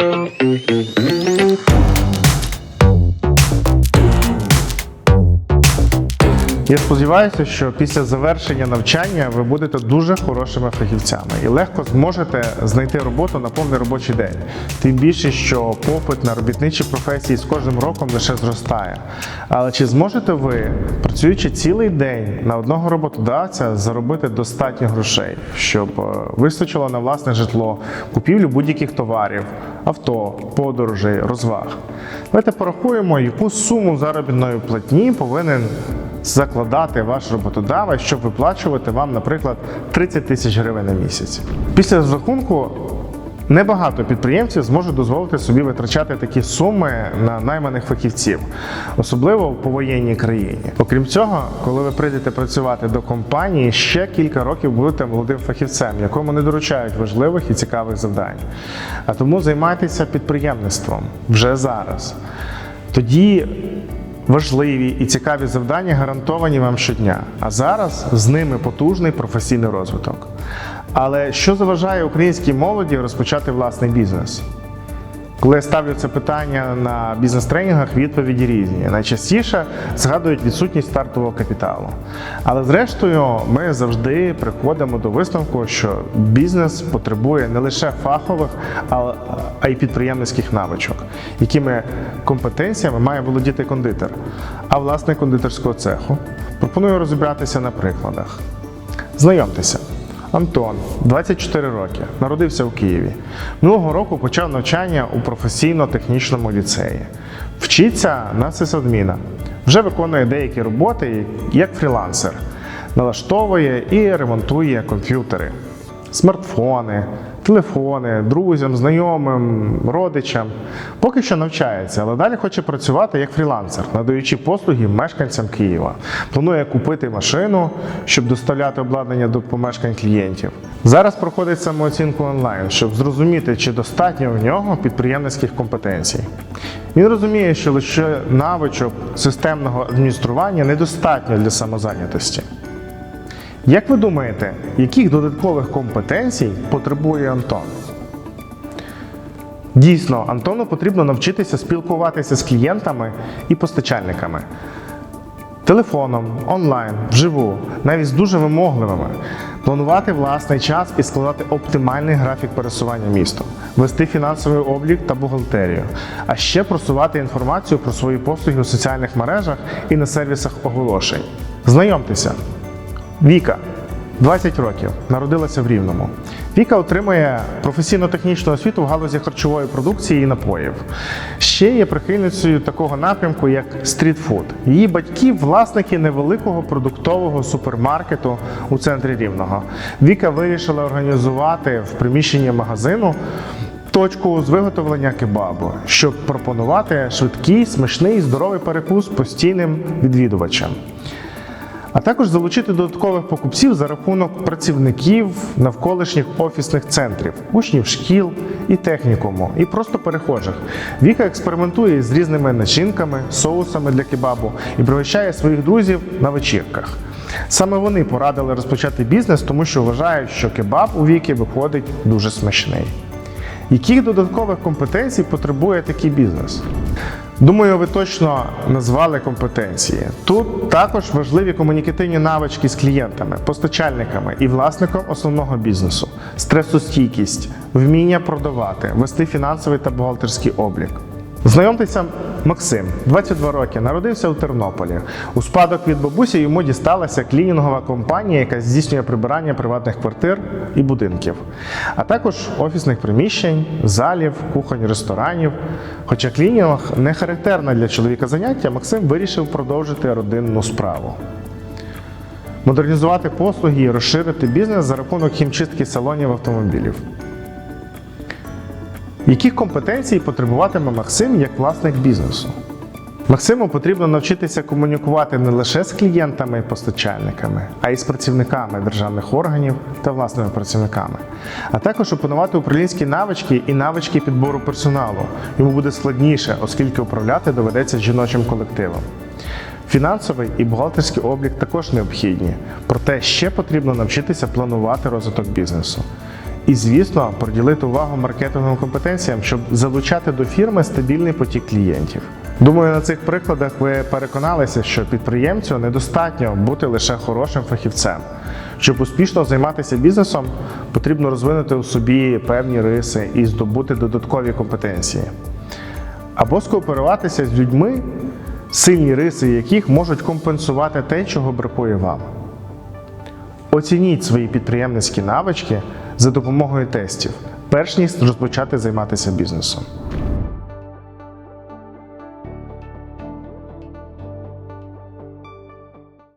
Mm-hmm. Я сподіваюся, що після завершення навчання ви будете дуже хорошими фахівцями і легко зможете знайти роботу на повний робочий день. Тим більше, що попит на робітничі професії з кожним роком лише зростає. Але чи зможете ви, працюючи цілий день на одного роботодавця, заробити достатньо грошей, щоб е, вистачило на власне житло, купівлю будь-яких товарів, авто, подорожей, розваг? Давайте порахуємо, яку суму заробітної платні повинен закладати ваш роботодавець, щоб виплачувати вам, наприклад, 30 тисяч гривень на місяць. Після розрахунку небагато підприємців зможуть дозволити собі витрачати такі суми на найманих фахівців, особливо в повоєнній країні. Окрім цього, коли ви прийдете працювати до компанії, ще кілька років будете молодим фахівцем, якому не доручають важливих і цікавих завдань. А тому займайтеся підприємництвом вже зараз. Тоді Важливі і цікаві завдання гарантовані вам щодня, а зараз з ними потужний професійний розвиток. Але що заважає українській молоді розпочати власний бізнес? Коли я ставлю це питання на бізнес-тренінгах, відповіді різні. Найчастіше згадують відсутність стартового капіталу. Але зрештою, ми завжди приходимо до висновку, що бізнес потребує не лише фахових, а- й підприємницьких навичок, якими компетенціями має володіти кондитер. А власник кондитерського цеху пропоную розібратися на прикладах. Знайомтеся. Антон, 24 роки, народився у Києві. Минулого року почав навчання у професійно-технічному ліцеї. Вчиться на сисадміна. Вже виконує деякі роботи як фрілансер. Налаштовує і ремонтує комп'ютери, смартфони, телефони, друзям, знайомим, родичам. Поки що навчається, але далі хоче працювати як фрілансер, надаючи послуги мешканцям Києва. Планує купити машину, щоб доставляти обладнання до помешкань клієнтів. Зараз проходить самооцінку онлайн, щоб зрозуміти, чи достатньо в нього підприємницьких компетенцій. Він розуміє, що лише навичок системного адміністрування недостатньо для самозайнятості. Як ви думаєте, яких додаткових компетенцій потребує Антон? Дійсно, Антону потрібно навчитися спілкуватися з клієнтами і постачальниками. Телефоном, онлайн, вживу, навіть з дуже вимогливими, планувати власний час і складати оптимальний графік пересування містом, вести фінансовий облік та бухгалтерію, а ще просувати інформацію про свої послуги у соціальних мережах і на сервісах оголошень. Знайомтеся, Віка, 20 років, народилася в Рівному. Віка отримує професійно-технічну освіту в галузі харчової продукції і напоїв. Ще є прихильницею такого напрямку, як стрітфуд. Її батьки власники невеликого продуктового супермаркету у центрі Рівного. Віка вирішила організувати в приміщенні магазину. Точку з виготовлення кебабу, щоб пропонувати швидкий, смачний здоровий перекус постійним відвідувачам а також залучити додаткових покупців за рахунок працівників навколишніх офісних центрів, учнів шкіл і технікуму, і просто перехожих. Віка експериментує з різними начинками, соусами для кебабу і пригощає своїх друзів на вечірках. Саме вони порадили розпочати бізнес, тому що вважають, що кебаб у віки виходить дуже смачний. Яких додаткових компетенцій потребує такий бізнес? Думаю, ви точно назвали компетенції. Тут також важливі комунікативні навички з клієнтами, постачальниками і власником основного бізнесу, стресостійкість, вміння продавати, вести фінансовий та бухгалтерський облік. Знайомтеся, Максим, 22 роки, народився у Тернополі. У спадок від бабусі йому дісталася клінінгова компанія, яка здійснює прибирання приватних квартир і будинків, а також офісних приміщень, залів, кухонь, ресторанів. Хоча клінінг не характерне для чоловіка заняття, Максим вирішив продовжити родинну справу. Модернізувати послуги і розширити бізнес за рахунок хімчистки салонів автомобілів. Яких компетенцій потребуватиме Максим як власник бізнесу? Максиму потрібно навчитися комунікувати не лише з клієнтами і постачальниками, а й з працівниками державних органів та власними працівниками, а також опанувати управлінські навички і навички підбору персоналу. Йому буде складніше, оскільки управляти доведеться жіночим колективом. Фінансовий і бухгалтерський облік також необхідні, проте ще потрібно навчитися планувати розвиток бізнесу. І, звісно, приділити увагу маркетинговим компетенціям, щоб залучати до фірми стабільний потік клієнтів. Думаю, на цих прикладах ви переконалися, що підприємцю недостатньо бути лише хорошим фахівцем. Щоб успішно займатися бізнесом, потрібно розвинути у собі певні риси і здобути додаткові компетенції. Або скооперуватися з людьми, сильні риси яких можуть компенсувати те, чого бракує вам. Оцініть свої підприємницькі навички за допомогою тестів, перш ніж розпочати займатися бізнесом.